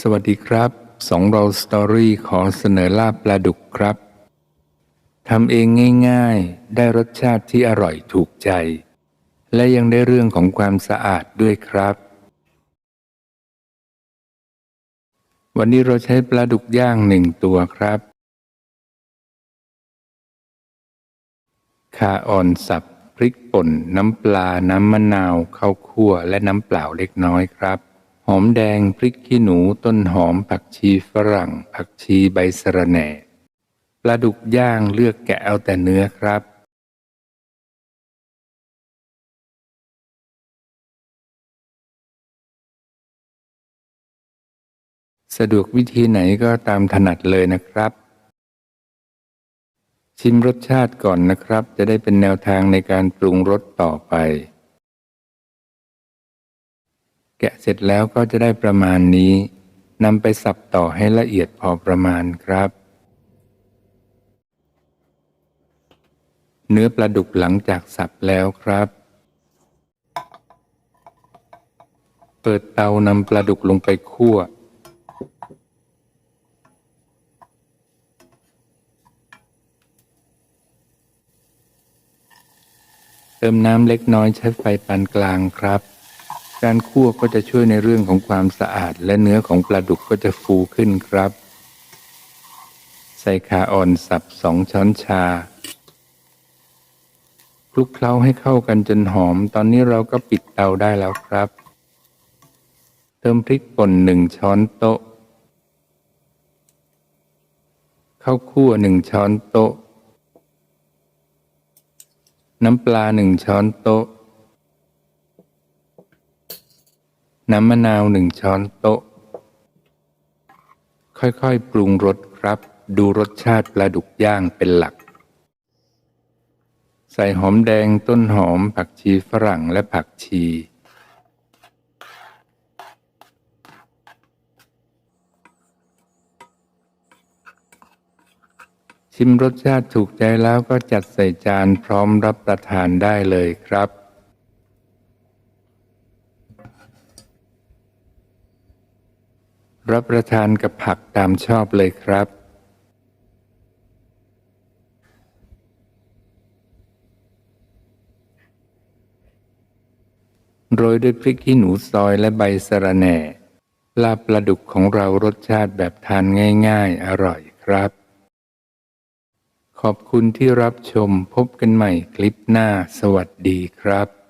สวัสดีครับสองเราสตอรี่ขอเสนอลาบปลาดุกครับทำเองง่ายๆ ได้รสชาติที่อร่อยถูกใจ และยังได้เรื่องของความสะอาดด้วยครับ วันนี้เราใช้ปลาดุกย่างหนึ่งตัวครับข่าอ่อนสับพริกป่นน้ำปลาน้ำมะนาวข้าวคั่วและน้ำเปล่าเล็กน้อยครับ หอมแดงพริกขี้หนูต้นหอมผักชีฝรั่ง ผักชีใบสะระแหน่ปลาดุกย่างเลือกแกะเอาแต่เนื้อครับ สะดวกวิธีไหนก็ตามถนัดเลยนะครับ ชิมรสชาติก่อนนะครับ จะได้เป็นแนวทางในการปรุงรสต่อไป แกะเสร็จแล้วก็จะได้ประมาณนี้นำไปสับต่อให้ละเอียดพอประมาณครับ เนื้อปลาดุกหลังจากสับแล้วครับ เปิดเตานำปลาดุกลงไปคั่ว เติมน้ำเล็กน้อยใช้ไฟปานกลางครับ การคั่วก็จะช่วยในเรื่องของความสะอาด และเนื้อของปลาดุกก็จะฟูขึ้นครับ ใส่ขาอ่อนสับสองช้อนชาคลุกเคล้าให้เข้ากันจนหอม ตอนนี้เราก็ปิดเตาได้แล้วครับ เติมพริกป่นหนึ่งช้อนโต๊ะข้าวคั่วหนึ่งช้อนโต๊ะ น้ำปลาหนึ่งช้อนโต๊ะ น้ำมะนาวหนึ่งช้อนโต๊ะ ค่อยๆ ปรุงรสครับ ดูรสชาติปลาดุกย่างเป็นหลัก ใส่หอมแดงต้นหอมผักชีฝรั่งและผักชี ชิมรสชาติถูกใจแล้วก็จัดใส่จานพร้อมรับประทานได้เลยครับ รับประทานกับผักตามชอบเลยครับ โรยด้วยพริกขี้หนูซอยและใบสะระแหน่ ลาบปลาดุกของเรารสชาติแบบทานง่ายๆ อร่อยครับ ขอบคุณที่รับชมพบกันใหม่คลิปหน้าสวัสดีครับ